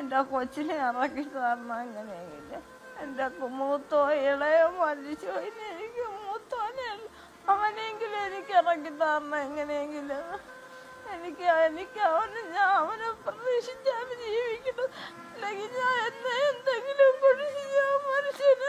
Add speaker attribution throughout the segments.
Speaker 1: എന്റെ കൊച്ചിനെ ഇറക്കി തരണം അങ്ങനെയെങ്കിൽ എന്റെ മൂത്തോ ഇളയോ മരിച്ചു ഇനി എനിക്ക് മൂത്തോനെ അവനെങ്കിലും എനിക്ക് ഇറക്കി തരണം എങ്ങനെയെങ്കിലും. എനിക്ക് എനിക്ക് അവന് ഞാൻ അവനെ പ്രതീക്ഷിച്ചാണ് ജീവിക്കുന്നത് അല്ലെങ്കിൽ ഞാൻ എന്നെ എന്തെങ്കിലും കുറിച്ച് ഞാൻ പ്രതീക്ഷ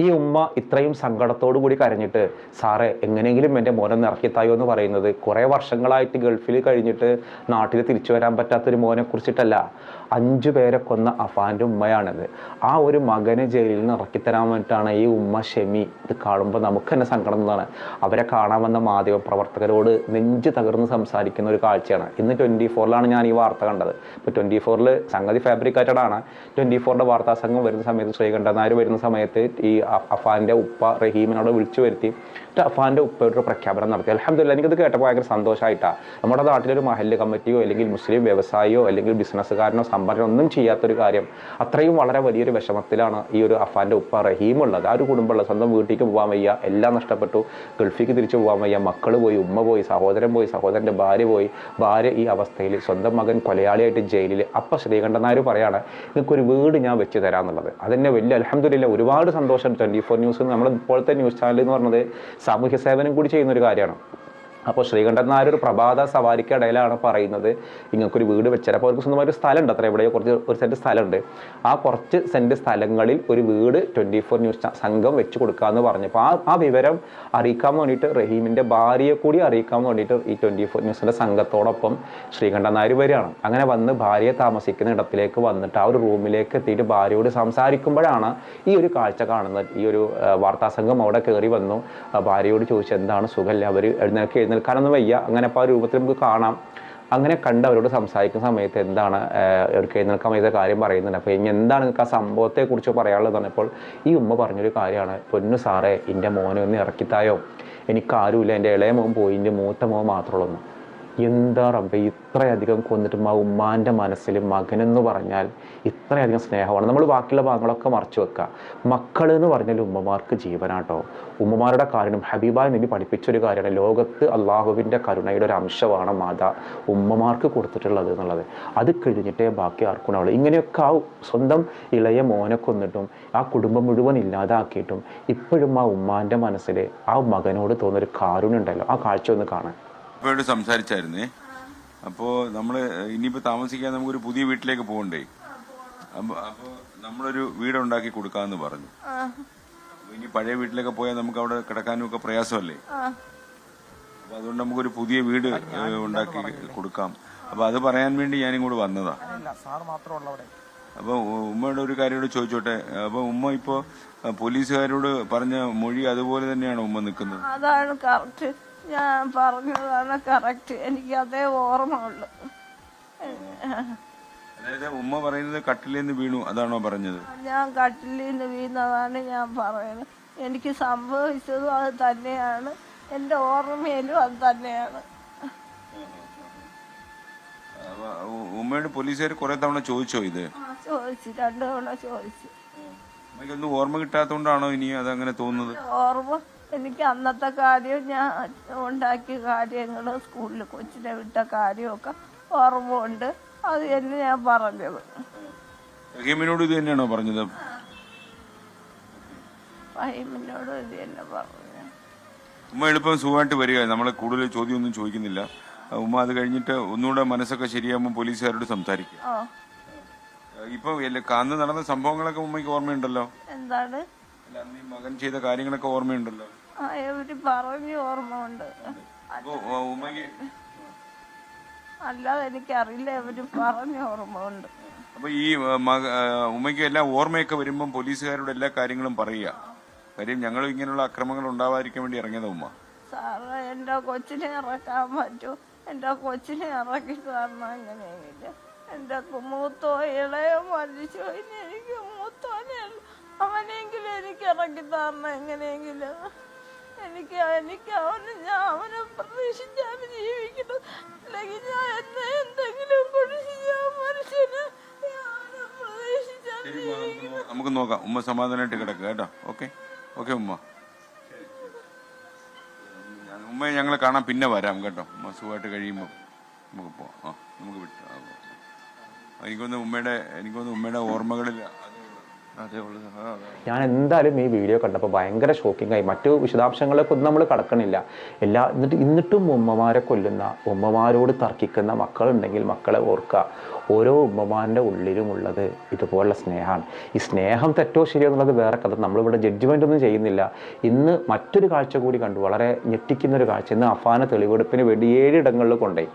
Speaker 2: ഈ ഉമ്മ ഇത്രയും സങ്കടത്തോടു കൂടി കരഞ്ഞിട്ട് സാറേ എങ്ങനെയെങ്കിലും എന്റെ മോനെ ഇറക്കിത്തായോ എന്ന് പറയുന്നത് കുറേ വർഷങ്ങളായിട്ട് ഗൾഫിൽ കഴിഞ്ഞിട്ട് നാട്ടിൽ തിരിച്ചു വരാൻ പറ്റാത്തൊരു മോനെ കുറിച്ചിട്ടല്ല. അഞ്ചു പേരെ കൊന്ന അഫാന്റെ ഉമ്മയാണത്. ആ ഒരു മകനെ ജയിലിൽ നിന്ന് ഇറക്കിത്തരാൻ വേണ്ടിയിട്ടാണ് ഈ ഉമ്മ ഷെമി ഇത് കാണുമ്പോൾ നമുക്ക് തന്നെ സങ്കടം എന്നതാണ് അവരെ കാണാൻ വന്ന മാധ്യമ പ്രവർത്തകരോട് നെഞ്ച് തകർന്ന് സംസാരിക്കുന്ന ഒരു കാഴ്ചയാണ്. ഇന്ന് ട്വന്റി ഫോറിലാണ് ഞാൻ ഈ വാർത്ത കണ്ടത്. ഇപ്പോൾ ട്വന്റി ഫോറിൽ സംഗതി ഫാബ്രിക്കേറ്റഡ് ആണ് ട്വന്റി ഫോറിന്റെ വാർത്താ സംഘം വരുന്ന സമയത്ത് ശ്രീകണ്ഠനായർ വരുന്ന സമയത്ത് ഈ അഫാന്റെ ഉപ്പ റഹീമിനോട് വിളിച്ചു വരുത്തി. എന്നിട്ട് അഫാന്റെ ഉപ്പയുടെ പ്രഖ്യാപനം നടത്തി. അലഹമില്ല എനിക്കത് കേട്ടപ്പോൾ ഭയങ്കര സന്തോഷമായിട്ടാണ് നമ്മുടെ നാട്ടിലൊരു മഹല്ല് കമ്മിറ്റിയോ അല്ലെങ്കിൽ മുസ്ലിം വ്യവസായിയോ അല്ലെങ്കിൽ ബിസിനസ്സുകാരനോ സമ്പന്നനോ ഒന്നും ചെയ്യാത്തൊരു കാര്യം അത്രയും വളരെ വലിയൊരു വിഷമത്തിലാണ് ഈ ഒരു അഫാന്റെ ഉപ്പ റഹീമുള്ളത്. ആ ഒരു കുടുംബമുള്ള സ്വന്തം വീട്ടിലേക്ക് പോകാൻ വയ്യ എല്ലാം നഷ്ടപ്പെട്ടു. ഗൾഫിലേക്ക് തിരിച്ചു പോകാൻ വയ്യ. മക്കൾ പോയി ഉമ്മ പോയി സഹോദരൻ പോയി സഹോദരന്റെ ഭാര്യ പോയി. ഭാര്യ ഈ അവസ്ഥയിൽ സ്വന്തം മകൻ കൊലയാളിയായിട്ട് ജയിലിൽ അപ്പം ശ്രീകണ്ഠൻ നായർ പറയാണ് നിങ്ങൾക്കൊരു വീട് ഞാൻ വെച്ച് തരാമെന്നുള്ളത് അതെന്നെ വലിയ അലഹമില്ല ഒരുപാട് സന്തോഷം ട്വന്റി ഫോർ ന്യൂസ് നമ്മൾ ഇപ്പോഴത്തെ ന്യൂസ് ചാനൽ എന്ന് പറഞ്ഞത് സാമൂഹ്യ സേവനം കൂടി ചെയ്യുന്ന ഒരു കാര്യമാണ്. അപ്പോൾ ശ്രീകണ്ഠൻ നായർ ഒരു പ്രഭാത സവാരിക്കിടയിലാണ് പറയുന്നത്. ഇങ്ങൾക്കൊരു വീട് വെച്ചപ്പോൾ അവർക്ക് സ്വന്തമായി ഒരു സ്ഥലമുണ്ട്. അത്ര എവിടെയോ കുറച്ച് ഒരു സെന്റ് സ്ഥലമുണ്ട്. ആ കുറച്ച് സെന്റ് സ്ഥലങ്ങളിൽ ഒരു വീട് ട്വന്റി ഫോർ ന്യൂസ് സംഘം വെച്ച് കൊടുക്കാമെന്ന് പറഞ്ഞപ്പോൾ ആ ആ വിവരം അറിയിക്കാൻ വേണ്ടിയിട്ട് റഹീമിന്റെ ഭാര്യയെ കൂടി അറിയിക്കാൻ വേണ്ടിയിട്ട് ഈ ട്വന്റി ഫോർ ന്യൂസിന്റെ സംഘത്തോടൊപ്പം ശ്രീകണ്ഠൻ നായർ വരികയാണ്. അങ്ങനെ വന്ന് ഭാര്യയെ താമസിക്കുന്ന ഇടത്തിലേക്ക് വന്നിട്ട് ആ ഒരു റൂമിലേക്ക് എത്തിയിട്ട് ഭാര്യയോട് സംസാരിക്കുമ്പോഴാണ് ഈ ഒരു കാഴ്ച കാണുന്നത്. ഈ ഒരു വാർത്താ സംഘം അവിടെ കയറി വന്നു. ഭാര്യയോട് ചോദിച്ചു എന്താണ് സുഖമല്ല അവർ എഴുന്നേൽക്ക് എഴുന്നേൽക്കാനൊന്നും വയ്യ അങ്ങനെ അപ്പോൾ ആ രൂപത്തിൽ നമുക്ക് കാണാം. അങ്ങനെ കണ്ട് അവരോട് സംസാരിക്കുന്ന സമയത്ത് എന്താണ് അവർക്ക് എഴുന്നേൽക്കാൻ വയ്യ കാര്യം പറയുന്നുണ്ട്. അപ്പോൾ ഇനി എന്താണ് നിങ്ങൾക്ക് ആ സംഭവത്തെക്കുറിച്ച് പറയാനുള്ളത് പറഞ്ഞപ്പോൾ ഈ ഉമ്മ പറഞ്ഞൊരു കാര്യമാണ് പൊന്നു സാറേ എന്റെ മോനെ ഒന്ന് ഇറക്കിത്തായോ. എനിക്കാരുമില്ല എന്റെ ഇളയ മോൻ പോയി എന്റെ മൂത്ത മോൻ മാത്രമുള്ളൂ. എന്താ റബ്ബെ ഇത്രയധികം കൊന്നിട്ട് ആ ഉമ്മാന്റെ മനസ്സിൽ മകനെന്ന് പറഞ്ഞാൽ ഇത്രയധികം സ്നേഹമാണ്. നമ്മൾ ബാക്കിയുള്ള ഭാഗങ്ങളൊക്കെ മറച്ചു വെക്കുക മക്കൾ എന്ന് പറഞ്ഞാൽ ഉമ്മമാർക്ക് ജീവനാട്ടോ. ഉമ്മമാരുടെ കാരണം ഹബീബായ നബി പഠിപ്പിച്ചൊരു കാര്യമാണ്. ലോകത്ത് അള്ളാഹുവിന്റെ കരുണയുടെ ഒരു അംശമാണ് മാതാ. ഉമ്മമാർക്ക് കൊടുത്തിട്ടുള്ളത് എന്നുള്ളത്. അത് കഴിഞ്ഞിട്ടേ ബാക്കി ആർക്കും ഉണ്ടാവുള്ളൂ. ഇങ്ങനെയൊക്കെ ആ സ്വന്തം ഇളയ മോനെ കൊന്നിട്ടും ആ കുടുംബം മുഴുവൻ ഇല്ലാതാക്കിയിട്ടും ഇപ്പോഴും ആ ഉമ്മാന്റെ മനസ്സിൽ ആ മകനോട് തോന്നുന്നൊരു കാരുണ്യം ഉണ്ടല്ലോ. ആ കാഴ്ച ഒന്ന് കാണാൻ.
Speaker 3: ഉപ്പയോട് സംസാരിച്ചായിരുന്നേ. അപ്പോ നമ്മൾ ഇനിയിപ്പോ താമസിക്കാൻ നമുക്കൊരു പുതിയ വീട്ടിലേക്ക് പോകണ്ടേ? അപ്പൊ നമ്മളൊരു വീടുണ്ടാക്കി കൊടുക്കാന്ന് പറഞ്ഞു. ഇനി പഴയ വീട്ടിലേക്ക് പോയാൽ നമുക്ക് അവിടെ കിടക്കാനും ഒക്കെ പ്രയാസമല്ലേ അപ്പൊ അതുകൊണ്ട് നമുക്കൊരു പുതിയ വീട് ഉണ്ടാക്കി കൊടുക്കാം. അപ്പൊ അത് പറയാൻ വേണ്ടി ഞാൻ ഇങ്ങോട്ട് വന്നതാ അപ്പൊ ഉമ്മയുടെ ഒരു കാര്യം കൂടെ ചോദിച്ചോട്ടെ? അപ്പൊ ഉമ്മ ഇപ്പോ പോലീസുകാരോട് പറഞ്ഞ മൊഴി അതുപോലെ തന്നെയാണ് ഉമ്മ നിൽക്കുന്നത്?
Speaker 1: അതാണ് കറക്റ്റ് ഞാൻ പറഞ്ഞതാണ് കറക്റ്റ് എനിക്ക് അതേ ഓർമ്മ ഉള്ളു
Speaker 3: അതായത് ഉമ്മ പറയുന്നത് കട്ടിലിൽ നിന്ന് വീണു അതാണോ പറഞ്ഞത്?
Speaker 1: ഞാൻ കട്ടിലിൽ നിന്ന് വീണതാണ് ഞാൻ പറയുന്നത്. എനിക്ക് സംഭവിച്ചതും അത് തന്നെയാണ്. എന്റെ ഓർമ്മയിലും അത് തന്നെയാണ്.
Speaker 3: ഉമ്മയുടെ പോലീസുകാർ കുറെ തവണ ചോദിച്ചോ ഇത്?
Speaker 1: ചോദിച്ചു. രണ്ടു തവണ ചോദിച്ചു.
Speaker 3: ഓർമ്മ കിട്ടാത്തോണ്ടാണോ ഇനി അതങ്ങനെ തോന്നുന്നത്?
Speaker 1: ഓർമ്മ എനിക്ക് അന്നത്തെ കാര്യം ഞാൻ ഉണ്ടാക്കിയ കാര്യങ്ങൾ സ്കൂളിൽ കൊച്ചിനെ വിട്ട കാര്യമൊക്കെ ഓർമ്മയുണ്ട്. അത് തന്നെ ഞാൻ പറഞ്ഞത്.
Speaker 3: റഹീമിനോട് ഇത് തന്നെയാണോ പറഞ്ഞത്?
Speaker 1: ഫൈമിനോട് ഇത് തന്നെ പറഞ്ഞു
Speaker 3: ഉമ്മ എളുപ്പം സുഖമായിട്ട് വരിക. നമ്മളെ കൂടുതൽ ചോദ്യമൊന്നും ചോദിക്കുന്നില്ല. ഉമ്മ അത് കഴിഞ്ഞിട്ട് ഒന്നുകൂടെ മനസ്സൊക്കെ ശരിയാകുമ്പോൾ പോലീസുകാരോട്
Speaker 1: സംസാരിക്കും
Speaker 3: ഇപ്പൊ കാന്ന് നടന്ന സംഭവങ്ങളൊക്കെ ഉമ്മയ്ക്ക് ഓർമ്മയുണ്ടല്ലോ.
Speaker 1: എന്താണ്?
Speaker 3: അല്ല, അന്ന് ഈ മകൻ ചെയ്ത കാര്യങ്ങളൊക്കെ ഓർമ്മയുണ്ടല്ലോ?
Speaker 1: ഇവർ പറഞ്ഞു ഓർമ്മ ഉണ്ട്
Speaker 3: അപ്പൊ ഉമ്മയ്ക്ക്
Speaker 1: അല്ലാതെ എനിക്കറിയില്ല ഇവർ പറഞ്ഞ ഓർമ്മ ഉണ്ട്
Speaker 3: അപ്പൊ ഈ മക ആ, ഉമ്മയ്ക്ക് എല്ലാം ഓർമ്മയൊക്കെ വരുമ്പം പോലീസുകാരോട് എല്ലാ കാര്യങ്ങളും പറയുക. കാര്യം ഞങ്ങൾ ഇങ്ങനെയുള്ള അക്രമങ്ങൾ ഉണ്ടാവാതിരിക്കാൻ വേണ്ടി ഇറങ്ങിയതാ ഉമ്മ.
Speaker 1: സാറേ എന്റെ കൊച്ചിനെ ഇറക്കാൻ പറ്റൂ. എന്റെ കൊച്ചിനെ ഇറക്കി തരണം എങ്ങനെയെങ്കിലും എന്റെ മൂത്തോ ഇളയോ മരിച്ചു ഇനി എനിക്ക് അവനെങ്കിലും എനിക്ക് ഇറക്കി തരണം എങ്ങനെയെങ്കിലും. എനിക്ക് എനിക്ക് അവന് ഞാൻ അവനെ പ്രതീക്ഷിച്ചാണ് ജീവിക്കുന്നത് അല്ലെങ്കിൽ ഞാൻ എന്നെ എന്തെങ്കിലും ഞാൻ മനുഷ്യന്.
Speaker 3: നമുക്ക് നോക്കാം. ഉമ്മ സമാധാനമായിട്ട് കിടക്കുക കേട്ടോ. ഓക്കെ? ഓക്കെ ഉമ്മ. ഉമ്മയെ ഞങ്ങൾ കാണാൻ പിന്നെ വരാം കേട്ടോ. ഉമ്മ സുഖമായിട്ട് കഴിയുമ്പോൾ നമുക്ക് പോവാം. ആ നമുക്ക് വിട്ടു. എനിക്കൊന്ന് ഉമ്മയുടെ എനിക്കൊന്ന് ഉമ്മയുടെ ഓർമ്മകളിൽ
Speaker 2: ഞാൻ എന്തായാലും ഈ വീഡിയോ കണ്ടപ്പോൾ ഭയങ്കര ഷോക്കിംഗ് ആയി. മറ്റു വിശദാംശങ്ങളിലേക്ക് ഒന്നും നമ്മൾ കടക്കണില്ല. എല്ലാ എന്നിട്ട് എന്നിട്ടും ഉമ്മമാരെ കൊല്ലുന്ന ഉമ്മമാരോട് തർക്കിക്കുന്ന മക്കളുണ്ടെങ്കിൽ മക്കളെ ഓർക്കുക. ഓരോ ഉമ്മമാരുടെ ഉള്ളിലുമുള്ളത് ഇതുപോലുള്ള സ്നേഹമാണ് ഈ സ്നേഹം തെറ്റോ ശരിയോ എന്നുള്ളത് വേറെ കഥ. നമ്മളിവിടെ ജഡ്ജ്മെന്റ് ഒന്നും ചെയ്യുന്നില്ല. ഇന്ന് മറ്റൊരു കാഴ്ച കൂടി കണ്ടു. വളരെ ഞെട്ടിക്കുന്നൊരു കാഴ്ച. ഇന്ന് അഫാന തെളിവെടുപ്പിന് വേണ്ടി ഏഴിടങ്ങളിൽ കൊണ്ടുപോയി.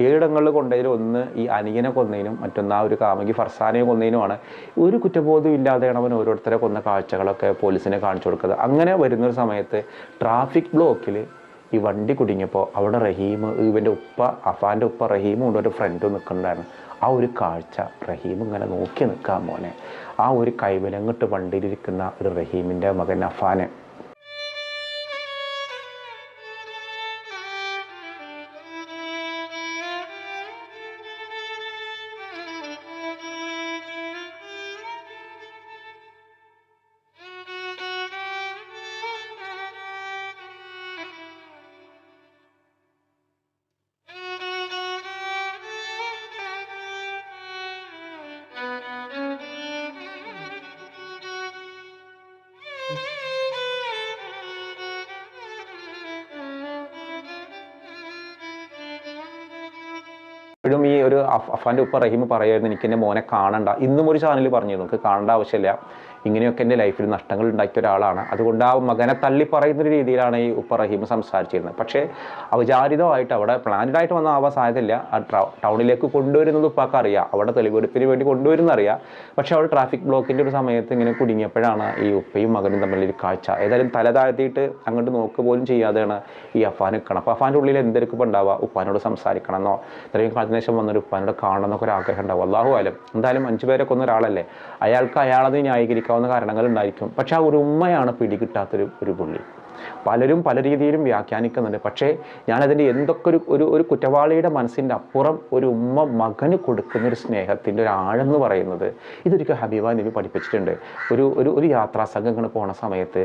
Speaker 2: ഏഴിടങ്ങളിൽ കൊണ്ടതിൽ ഒന്ന് ഈ അനിയനെ കൊന്നതിനും മറ്റൊന്ന് ആ ഒരു കാമുകി ഫർസാനെ കൊന്നതിനുമാണ് ഒരു കുറ്റബോധവും ഇല്ലാതെയാണ് അവൻ ഓരോരുത്തരെ കൊന്ന കാഴ്ചകളൊക്കെ പോലീസിനെ കാണിച്ചു കൊടുക്കുന്നത്. അങ്ങനെ വരുന്നൊരു സമയത്ത് ട്രാഫിക് ബ്ലോക്കിൽ ഈ വണ്ടി കുടുങ്ങിയപ്പോൾ അവിടെ റഹീം ഇവന്റെ ഉപ്പ അഫാന്റെ ഉപ്പ റഹീമും ഉണ്ട് ഒരു ഫ്രണ്ടും നിൽക്കുന്നുണ്ടായിരുന്നു. ആ ഒരു കാഴ്ച റഹീം ഇങ്ങനെ നോക്കി നിൽക്കാൻ മോനെ. ആ ഒരു കൈവലങ്ങിട്ട് വണ്ടിയിലിരിക്കുന്ന ഒരു റഹീമിന്റെ മകൻ അഫാനെ. ഇപ്പോഴും ഈ ഒരു അഫാന്റെ ഉപ്പ റഹീം പറയായിരുന്നു എനിക്ക് എന്റെ മോനെ കാണണ്ട. ഇന്നും ഒരു ചാനൽ പറഞ്ഞിരുന്നു നമുക്ക് കാണേണ്ട ആവശ്യമില്ല. ഇങ്ങനെയൊക്കെ എന്റെ ലൈഫിൽ നഷ്ടങ്ങൾ ഉണ്ടാക്കിയ ഒരാളാണ്. അതുകൊണ്ട് ആ മകനെ തള്ളി പറയുന്ന രീതിയിലാണ് ഈ ഉപ്പ റഹീം സംസാരിച്ചിരുന്നത്. പക്ഷേ ഔചാരിതമായിട്ട് അവിടെ പ്ലാനഡ് ആയിട്ട് വന്ന ആവാൻ സാധ്യതയില്ല. ആ ടൗണിലേക്ക് കൊണ്ടുവരുന്നത് ഉപ്പാക്ക് അറിയാം. അവിടെ തെളിവെടുപ്പിന് വേണ്ടി കൊണ്ടുവരുന്ന അറിയാം. പക്ഷേ അവിടെ ട്രാഫിക് ബ്ലോക്കിന്റെ ഒരു സമയത്ത് ഇങ്ങനെ കുടുങ്ങിയപ്പോഴാണ് ഈ ഉപ്പയും മകനും തമ്മിലൊരു കാഴ്ച. ഏതായാലും തല താഴ്ത്തിയിട്ട് അങ്ങോട്ട് നോക്കുക പോലും ചെയ്യാതെയാണ് ഈ അഫാൻ നിൽക്കണം അപ്പോൾ അഫാന്റെ ഉള്ളിൽ എന്തൊക്കെ ഉണ്ടാവുക? ഉപ്പാനോട് സംസാരിക്കണമെന്നോ? ഇത്രയും കാലത്തിന് ശേഷം വന്നൊരു ഉപ്പാനോട് കാണണമെന്നൊക്കെ ഒരു ആഗ്രഹം ഉണ്ടാവും. അള്ളാഹു ആലും എന്തായാലും അഞ്ചു പേരൊക്കെ ഒന്നൊരാളല്ലേ അയാൾക്ക് അയാളത് ന്യായീകരിക്കാവുന്ന കാരണങ്ങൾ ഉണ്ടായിരിക്കും പക്ഷെ ആ ഒരു ഉമ്മയാണ് പിടികിട്ടാത്തൊരു ഒരു പുള്ളി. പലരും പല രീതിയിലും വ്യാഖ്യാനിക്കുന്നുണ്ട്. പക്ഷേ ഞാനതിന്റെ എന്തൊക്കെ ഒരു ഒരു ഒരു കുറ്റവാളിയുടെ മനസ്സിന്റെ അപ്പുറം ഒരു ഉമ്മ മകന് കൊടുക്കുന്ന ഒരു സ്നേഹത്തിന്റെ ഒരു ആഴെന്ന് പറയുന്നത് ഇതൊരിക്കൽ ഹബീബ നബി പഠിപ്പിച്ചിട്ടുണ്ട്. ഒരു ഒരു ഒരു യാത്രാ സംഘങ്ങൾ പോണ സമയത്ത്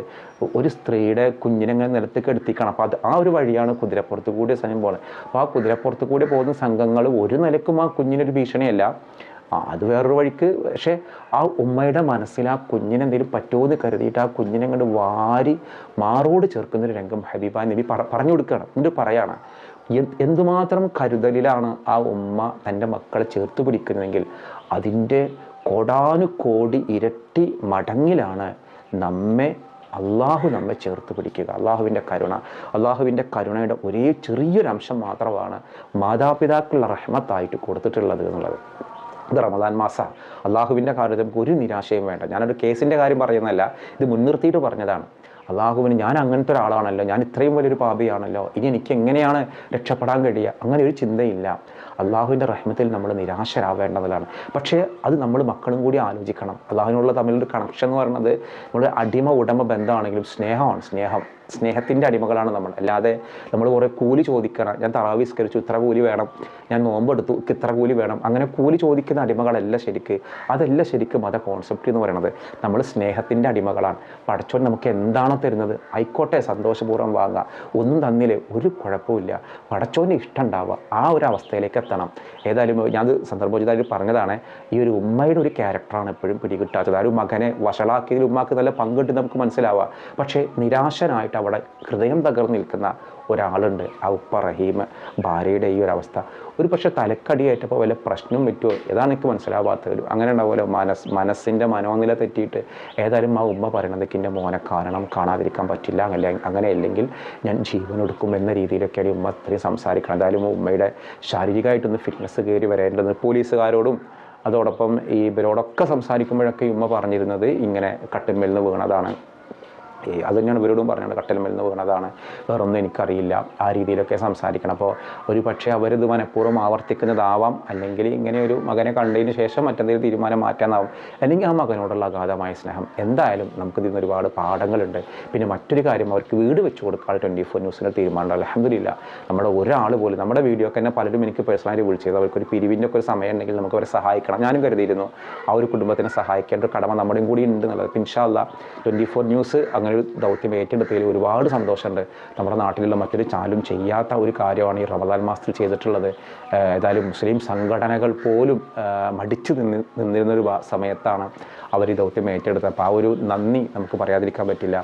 Speaker 2: ഒരു സ്ത്രീയുടെ കുഞ്ഞിനെ ഇങ്ങനെ നിലത്തേക്ക് എടുത്തിക്കണം. അപ്പോൾ അത് ആ ഒരു വഴിയാണ് കുതിരപ്പുറത്ത് കൂടി സമയം പോകുന്നത് അപ്പോൾ ആ കുതിരപ്പുറത്ത് കൂടി പോകുന്ന സംഘങ്ങൾ ഒരു നിലക്കും ആ കുഞ്ഞിനൊരു ഭീഷണിയല്ല. ആ അത് വേറൊരു വഴിക്ക്. പക്ഷേ ആ ഉമ്മയുടെ മനസ്സിൽ ആ കുഞ്ഞിനെ എന്തെങ്കിലും പറ്റുമോ എന്ന് കരുതിയിട്ട് ആ കുഞ്ഞിനെ കണ്ട് വാരി മാറോട് ചേർക്കുന്നൊരു രംഗം ഹബീബ നബി പറ പറഞ്ഞു കൊടുക്കുകയാണ്. എന്നിട്ട് പറയാണ് എന്തുമാത്രം കരുതലിലാണ് ആ ഉമ്മ തന്റെ മക്കളെ ചേർത്ത് പിടിക്കുന്നതെങ്കിൽ അതിന്റെ കോടാനുകോടി ഇരട്ടി മടങ്ങിലാണ് നമ്മെ അള്ളാഹു നമ്മെ ചേർത്ത് പിടിക്കുക. അള്ളാഹുവിന്റെ കരുണ അള്ളാഹുവിന്റെ കരുണയുടെ ഒരേ ചെറിയൊരംശം മാത്രമാണ് മാതാപിതാക്കളുടെ റഹ്മത്തായിട്ട് കൊടുത്തിട്ടുള്ളത് എന്നുള്ളത്. ഇത് റമദാൻ മാസ. അള്ളാഹുവിന്റെ കാര്യത്തിൽ നമുക്ക് ഒരു നിരാശയും വേണ്ട. ഞാനൊരു കേസിന്റെ കാര്യം പറയുന്നതല്ല ഇത് മുൻനിർത്തിയിട്ട് പറഞ്ഞതാണ്. അള്ളാഹുവിന് ഞാൻ അങ്ങനത്തെ ഒരാളാണല്ലോ ഞാൻ ഇത്രയും വലിയൊരു പാപിയാണല്ലോ ഇനി എനിക്ക് എങ്ങനെയാണ് രക്ഷപ്പെടാൻ കഴിയുക? അങ്ങനെ ഒരു ചിന്തയില്ല. അള്ളാഹുവിന്റെ റഹ്മത്തിൽ നമ്മൾ നിരാശരാവേണ്ടതിലാണ് പക്ഷേ അത് നമ്മൾ മക്കളും കൂടി ആലോചിക്കണം. അള്ളാഹുവിനുള്ള തമ്മിലൊരു കണക്ഷൻ എന്ന് പറയുന്നത് നമ്മുടെ അടിമ ഉടമ ബന്ധമാണെങ്കിലും സ്നേഹമാണ് സ്നേഹം. സ്നേഹത്തിന്റെ അടിമകളാണ് നമ്മൾ. അല്ലാതെ നമ്മൾ കുറേ കൂലി ചോദിക്കണം. ഞാൻ തറാവിസ്കരിച്ചു ഇത്ര കൂലി വേണം. ഞാൻ നോമ്പെടുത്തു ഇത്ര കൂലി വേണം. അങ്ങനെ കൂലി ചോദിക്കുന്ന അടിമകളല്ല ശരിക്ക്. അതല്ല ശരിക്കും മത കോൺസെപ്റ്റ് എന്ന് പറയുന്നത് നമ്മൾ സ്നേഹത്തിന്റെ അടിമകളാണ്. പഠിച്ചോൻ നമുക്ക് എന്താണോ തരുന്നത്? ആയിക്കോട്ടെ സന്തോഷപൂർവം വാങ്ങുക ഒന്നും തന്നില്ലേ. ഒരു കുഴപ്പമില്ല പടച്ചോന്റെ ഇഷ്ടം ഉണ്ടാവുക. ആ ഒരു അവസ്ഥയിലേക്ക് എത്തണം. ഏതായാലും ഞാൻ സന്ദർഭോചിതമായിട്ട് പറഞ്ഞതാണ്. ഈ ഒരു ഉമ്മയുടെ ഒരു ക്യാരക്ടറാണ് എപ്പോഴും പിടികിട്ടാത്തത്. ആ ഒരു മകനെ വഷളാക്കിയതിൽ ഉമ്മാക്ക് നല്ല പങ്കിട്ട് നമുക്ക് മനസ്സിലാവുക. പക്ഷേ നിരാശനായിട്ട് അവിടെ ഹൃദയം തകർന്നു നിൽക്കുന്ന ഒരാളുണ്ട് ആ റഹീം. ഭാര്യയുടെ ഈ ഒരു അവസ്ഥ ഒരു പക്ഷേ തലക്കടിയായിട്ടപ്പോൾ വല്ല പ്രശ്നം പറ്റുമോ? ഏതാണ് എനിക്ക് മനസ്സിലാവാത്ത ഒരു അങ്ങനെ ഉണ്ടാവുമല്ലോ മനസ് മനസ്സിന്റെ മനോനില തെറ്റിയിട്ട് ഏതായാലും ആ ഉമ്മ പറയണത് എന്റെ മോനെ കാരണം കാണാതിരിക്കാൻ പറ്റില്ല അങ്ങനെ അങ്ങനെ അല്ലെങ്കിൽ ഞാൻ ജീവൻ എടുക്കും എന്ന രീതിയിലൊക്കെയാണ് ഉമ്മ ഇത്രയും സംസാരിക്കണം എന്തായാലും ഉമ്മയുടെ ശാരീരികമായിട്ടൊന്ന് ഫിറ്റ്നസ് കയറി വരേണ്ടത് പോലീസുകാരോടും അതോടൊപ്പം ഈ ഇവരോടൊക്കെ സംസാരിക്കുമ്പോഴൊക്കെ ഉമ്മ പറഞ്ഞിരുന്നത് ഇങ്ങനെ കട്ടുമ്മേൽ നിന്ന് വീണതാണ്. അത് തന്നെയാണ് ഇവരോടും പറഞ്ഞത്. കട്ടൽമേൽ നിന്ന് വീണതാണ് വേറൊന്നും എനിക്കറിയില്ല. ആ രീതിയിലൊക്കെ സംസാരിക്കണം. അപ്പോൾ ഒരു പക്ഷേ അവരിത് മനഃപൂർവം ആവർത്തിക്കുന്നതാവാം. അല്ലെങ്കിൽ ഇങ്ങനെ ഒരു മകനെ കണ്ടതിന് ശേഷം മറ്റെന്തെങ്കിലും തീരുമാനം മാറ്റാനാവും. അല്ലെങ്കിൽ ആ മകനോടുള്ള അഗാധമായ സ്നേഹം. എന്തായാലും നമുക്ക് ഇതിൽ നിന്ന് ഒരുപാട് പാഠങ്ങളുണ്ട്. പിന്നെ മറ്റൊരു കാര്യം അവർക്ക് വീട് വെച്ച് കൊടുക്കാൻ ട്വന്റി ഫോർ ന്യൂസിന് തീരുമാനമുണ്ട് അലഹമില്ല നമ്മുടെ ഒരാൾ പോലും നമ്മുടെ വീഡിയോ ഒക്കെ തന്നെ പലരും എനിക്ക് പേഴ്സണലി വിളിച്ചത്. അവർക്കൊരു പിരിവിന്റെ ഒക്കെ ഒരു സമയം ഉണ്ടെങ്കിൽ നമുക്ക് അവരെ സഹായിക്കണം. ഞാനും കരുതിയിരുന്നു ആ ഒരു കുടുംബത്തിനെ സഹായിക്കേണ്ട ഒരു കടമ നമ്മുടെയും കൂടി ഉണ്ട് എന്നുള്ളത്. പിൻഷാല്ല ട്വന്റി ഫോർ ന്യൂസ് അങ്ങനെ ഒരു ദൗത്യം ഏറ്റെടുത്തതിൽ ഒരുപാട് സന്തോഷമുണ്ട്. നമ്മുടെ നാട്ടിലുള്ള മറ്റൊരു ചാലും ചെയ്യാത്ത ഒരു കാര്യമാണ് ഈ റമദാൻ മാസത്തിൽ ചെയ്തിട്ടുള്ളത്. ഏതായാലും മുസ്ലിം സംഘടനകൾ പോലും മടിച്ചു നിന്ന് നിന്നിരുന്നൊരു സമയത്താണ് അവർ ഈ ദൗത്യം ഏറ്റെടുത്തത്. അപ്പോൾ ആ ഒരു നന്ദി നമുക്ക് പറയാതിരിക്കാൻ പറ്റില്ല.